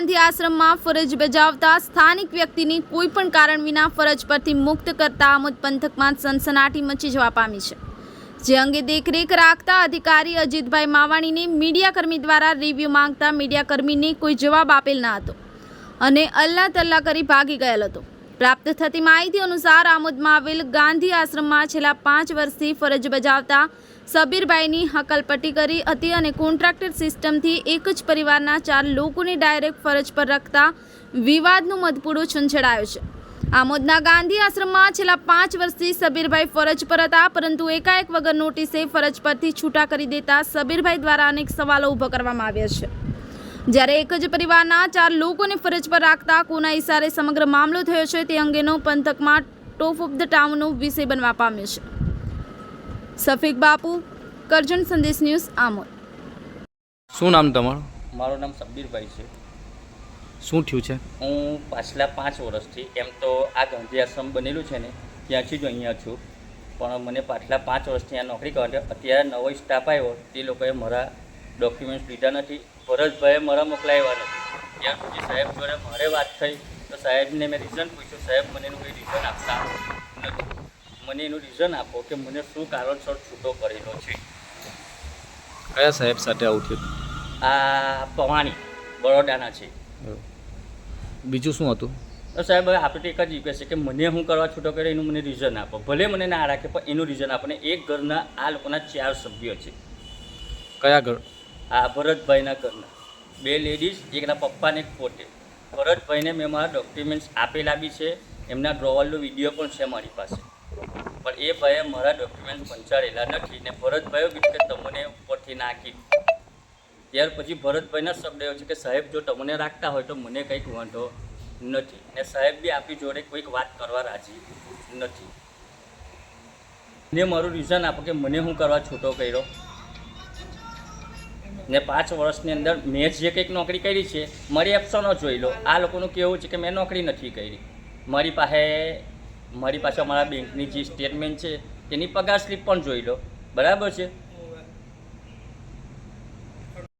આશ્રમમાં ફરજ બજાવતા સ્થાનિક વ્યક્તિની કોઈ પણ કારણ વિના ફરજ પરથી મુક્ત કરતા આમોદ પંથકમાં સનસનાટી મચી જવા પામી છે. જે અંગે દેખરેખ રાખતા અધિકારી અજીતભાઈ માવાણીને મીડિયાકર્મી દ્વારા રિવ્યૂ માંગતા મીડિયાકર્મીને કોઈ જવાબ આપેલ ન હતો અને અલ્લા તલ્લા કરી ભાગી ગયેલ હતો. પ્રાપ્ત થતી માહિતી અનુસાર આમોદમાં આવેલ ગાંધી આશ્રમમાં છેલ્લા પાંચ વર્ષથી ફરજ બજાવતા સબીરભાઈની હકલપટ્ટી કરી હતી અને કોન્ટ્રાક્ટર સિસ્ટમથી એક જ પરિવારના ચાર લોકોને ડાયરેક્ટ ફરજ પર રાખતા વિવાદનું મધપૂડું છંછડાયો છે. આમોદના ગાંધી આશ્રમમાં છેલ્લા પાંચ વર્ષથી સબીરભાઈ ફરજ પર હતા, પરંતુ એકાએક વગર નોટિસે ફરજ પરથી છૂટા કરી દેતા સબીરભાઈ દ્વારા અનેક સવાલો ઊભા કરવામાં આવ્યા છે. જ્યારે એક જ પરિવારના ચાર લોકોને ફરજ પર રાખતા કોના ઇશારે સમગ્ર મામલો થયો છે તે અંગેનો પંથકમાં ટોપ ઓફ ધ ટાઉનનો વિષય બનવા પામ્યો છે. સફીક બાપુ કરજણ સંદેશ ન્યૂઝ આમોદ. શું નામ તમારું? મારું નામ સબ્બીરભાઈ છે. શું થયું છે? હું પાછલા પાંચ વર્ષથી એમ તો આ ગાંધી આશ્રમ બનેલું છે ને ત્યાંથી જ અહીંયા છું. પણ મને પાછલા પાંચ વર્ષથી આ નોકરી કરવા અત્યારે નવો સ્ટાફ આવ્યો તે લોકોએ મારા ડોક્યુમેન્ટ્સ લીધા નથી. ભરતભાઈએ મારા મોકલાવ્યા નથી. ત્યાર સુધી સાહેબ જોડે મારે વાત થઈ તો સાહેબને મેં રીઝન પૂછ્યું. સાહેબ મને એનું કોઈ રીઝન આપતા નથી. મને એનું રીઝન આપો કે મને શું કારણસર છૂટો કરેલો છે. કયા સાહેબ સાથે આવું થયું? આ પવાણી બરોડાના છે. બીજું શું હતું? તો સાહેબ હવે આપણે એક જ રિક્વેસ્ટ છે કે મને હું કરવા છૂટો કરે એનું મને રીઝન આપો. ભલે મને ના રાખે પણ એનું રીઝન આપો. ને એક ઘરના આ લોકોના ચાર સભ્યો છે. કયા ઘર? આ ભરતભાઈના ઘરના. બે લેડીઝ એકના પપ્પાને પોતે. ભરતભાઈને મેં મારા ડોક્યુમેન્ટ્સ આપેલા બી છે. એમના ડ્રોવલનો વીડિયો પણ છે મારી પાસે. પણ એ ભાઈએ મારા ડોક્યુમેન્ટ પંચાળેલા નથી ને ભરતભાઈઓ કીધું કે તમને ઉપરથી નાખી. ત્યાર પછી ભરતભાઈના શબ્દ એવો છે કે, સાહેબ, જો તમને રાખતા હોય તો મને કંઈક વાંધો નથી. ને સાહેબ બી આપી જોડે કોઈક વાત કરવા રાજી નથી. ને મારું રીઝન આપો કે મને હું કરવા છૂટો કર્યો? ને પાંચ વર્ષની અંદર મેં જે કંઈક નોકરી કરી છે, મારી એપ્સનો જોઈ લો. આ લોકોનું કેવું છે કે મેં નોકરી નથી કરી. મારી પાસે મારી પાસે મારા બેંકની જે સ્ટેટમેન્ટ છે, તેની પગાર સ્લીપ પણ જોઈ લો. બરાબર છે?